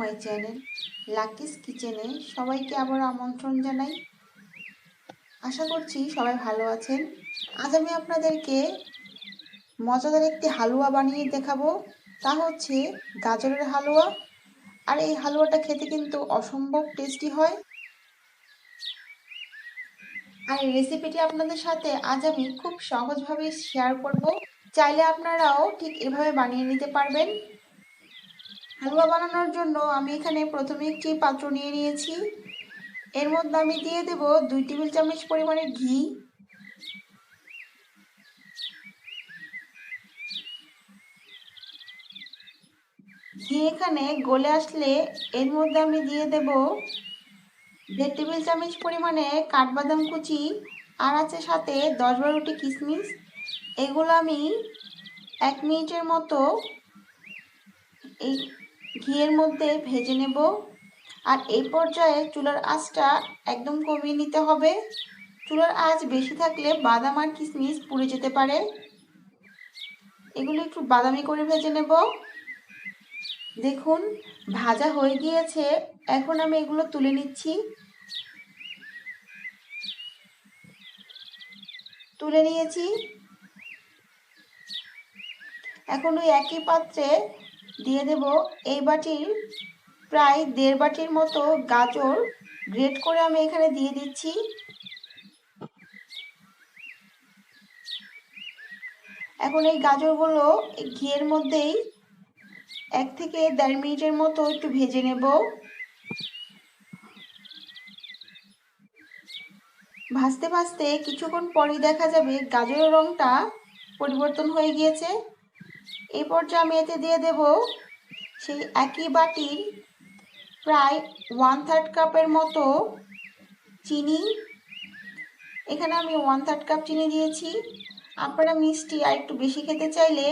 My channel, Lucky's কিচেনে সবাইকে আবার আমন্ত্রণ জানাই। আশা করছি সবাই ভালো আছেন। আজ আমি আপনাদেরকে মজাদার একটি হালুয়া বানিয়ে দেখাবো। তা হচ্ছে গাজরের হালুয়া। আর এই হালুয়াটা খেতে কিন্তু অসম্ভব টেস্টি হয়। আর এই রেসিপিটি আপনাদের সাথে আজ আমি খুব সহজভাবে শেয়ার করব। চাইলে আপনারাও ঠিক এভাবে বানিয়ে নিতে পারবেন। হালুয়া বানানোর জন্য আমি এখানে প্রথমে একটি পাত্র নিয়ে নিয়েছি। এর মধ্যে আমি দিয়ে দেব দুই টেবিল চামচ পরিমাণে ঘি। ঘি এখানে গলে আসলে এর মধ্যে আমি দিয়ে দেব দেড় টেবিল চামচ পরিমাণে কাঠবাদাম কুচি আর আছে সাথে দশ বারোটি কিশমিশ এগুলো আমি এক মিনিটের মতো এই ঘিয়ের মধ্যে ভেজে নেব। আর এই পর্যায়ে চুলার আঁচটা একদম কমিয়ে নিতে হবে। চুলার আঁচ বেশি থাকলে বাদাম আর কিশমিশ পুড়ে যেতে পারে। এগুলো একটু বাদামি করে ভেজে নেব। দেখুন, ভাজা হয়ে গিয়েছে। এখন আমি এগুলো তুলে নিচ্ছি। তুলে নিয়েছি। এখন ওই একই পাত্রে দিয়ে দেব এই বাটির প্রায় দেড় বাটির মতো গাজর। গ্রেট করে আমি এখানে দিয়ে দিচ্ছি। এখন এই গাজরগুলো ঘিয়ের মধ্যেই এক থেকে দেড় মিনিটের মতো একটু ভেজে নেব। ভাজতে ভাজতে কিছুক্ষণ পরই দেখা যাবে গাজরের রঙটা পরিবর্তন হয়ে গিয়েছে। এই পর্যায়ে আমি এতে দিয়ে দেব সেই একই বাটির প্রায় ওয়ান থার্ড কাপের মতো চিনি। এখানে আমি ওয়ান থার্ড কাপ চিনি দিয়েছি। আপনারা মিষ্টি আর একটু বেশি খেতে চাইলে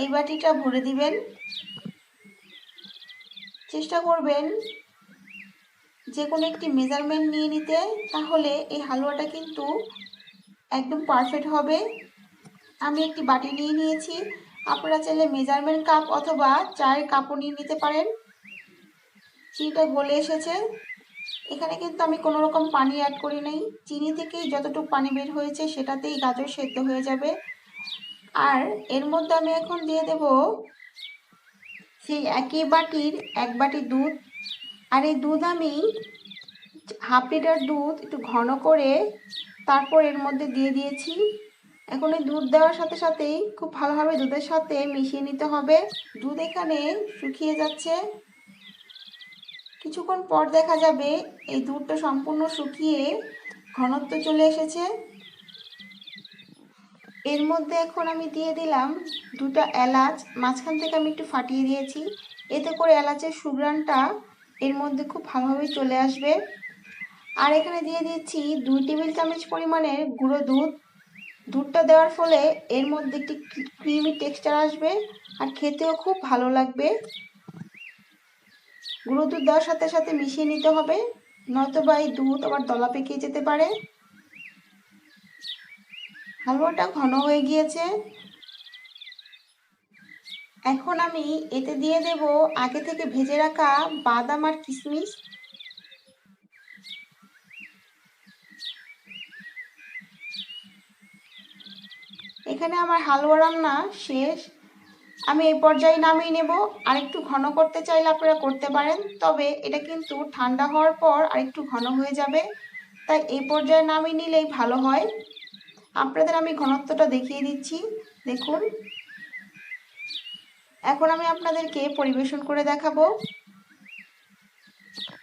এই বাটিটা ভরে দিবেন। চেষ্টা করবেন যে কোনো একটি মেজারমেন্ট নিয়ে নিতে, তাহলে এই হালুয়াটা কিন্তু একদম পারফেক্ট হবে। আমি একটি বাটি নিয়ে নিয়েছি। আপনারা চাইলে মেজারমেন্ট কাপ অথবা চায়ের কাপও নিয়ে নিতে পারেন। চিনিটা গলে এসেছে। এখানে কিন্তু আমি কোনো রকম পানি অ্যাড করি নাই। চিনি থেকেই যতটুকু পানি বের হয়েছে সেটাতেই গাজর সেদ্ধ হয়ে যাবে। আর এর মধ্যে আমি এখন দিয়ে দেব সেই একই বাটির এক বাটি দুধ। আর এই দুধ আমি হাফ লিটার দুধ একটু ঘন করে তারপর এর মধ্যে দিয়ে দিয়েছি। এখন এই দুধ দেওয়ার সাথে সাথেই খুব ভালোভাবে দুধের সাথে মিশিয়ে নিতে হবে। দুধ এখানে শুকিয়ে যাচ্ছে। কিছুক্ষণ পর দেখা যাবে এই দুধটা সম্পূর্ণ শুকিয়ে ঘনত্ব চলে এসেছে। এর মধ্যে এখন আমি দিয়ে দিলাম দুটা এলাচ। মাঝখান থেকে আমি একটু ফাটিয়ে দিয়েছি। এতে করে এলাচের সুগ্রানটা এর মধ্যে খুব ভালোভাবে চলে আসবে। আর এখানে দিয়ে দিচ্ছি দুই টেবিল চামচ পরিমাণের গুঁড়ো দুধ। দুধটা দেওয়ার ফলে এর মধ্যে একটি ক্রিমি টেক্সচার আসবে আর খেতেও খুব ভালো লাগবে। গুঁড়ো দুধ দেওয়ার সাথে সাথে মিশিয়ে নিতে হবে, নয়তোবা এই দুধ আবার দলা পেকে যেতে পারে। হালুয়াটা ঘন হয়ে গিয়েছে। এখন আমি এতে দিয়ে দেব আগে থেকে ভেজে রাখা বাদাম আর কিশমিশ। এখানে আমার হালুয়া রান্না শেষ। আমি এই পর্যায়ে নামিয়ে নেব। আর একটু ঘন করতে চাইলে আপনারা করতে পারেন, তবে এটা কিন্তু ঠান্ডা হওয়ার পর আর একটু ঘন হয়ে যাবে। তাই এই পর্যায়ে নামিয়ে নিলেই ভালো হয়। আপনাদের আমি ঘনত্বটা দেখিয়ে দিচ্ছি। দেখুন। এখন আমি আপনাদেরকে পরিবেশন করে দেখাবো।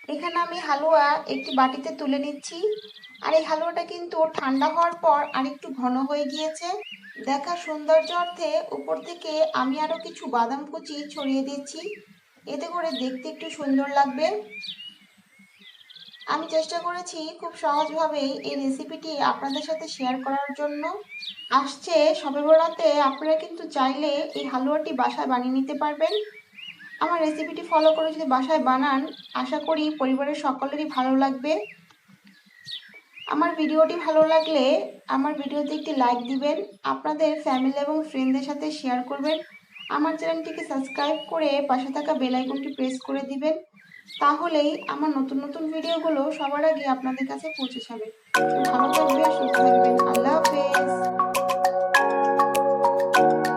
এখানে আমি হালুয়া একটি বাটিতে তুলে নিচ্ছি। আর এই হালুয়াটা কিন্তু ঠান্ডা হওয়ার পর আরেকটু ঘন হয়ে গিয়েছে। দেখা সৌন্দর্য অর্থে উপর থেকে আমি আরও কিছু বাদাম কুচি ছড়িয়ে দিচ্ছি। এতে করে দেখতে একটু সুন্দর লাগবে। আমি চেষ্টা করেছি খুব সহজভাবেই এই রেসিপিটি আপনাদের সাথে শেয়ার করার জন্য। আসছে সবে বরাতে আপনারা কিন্তু চাইলে এই হালুয়াটি বাসায় বানিয়ে নিতে পারবেন। আমার রেসিপিটি ফলো করে যদি বাসায় বানান, আশা করি পরিবারের সকলেরই ভালো লাগবে। আমার ভিডিওটি ভালো লাগলে আমার ভিডিওতে একটি লাইক দিবেন, আপনাদের ফ্যামিলি এবং ফ্রেন্ডদের সাথে শেয়ার করবেন, আমার চ্যানেলটিকে সাবস্ক্রাইব করে পাশে থাকা বেল আইকনটি প্রেস করে দিবেন, তাহলেই আমার নতুন নতুন ভিডিওগুলো সবার আগে আপনাদের কাছে পৌঁছে যাবে। ভালো থাকবে সুস্থ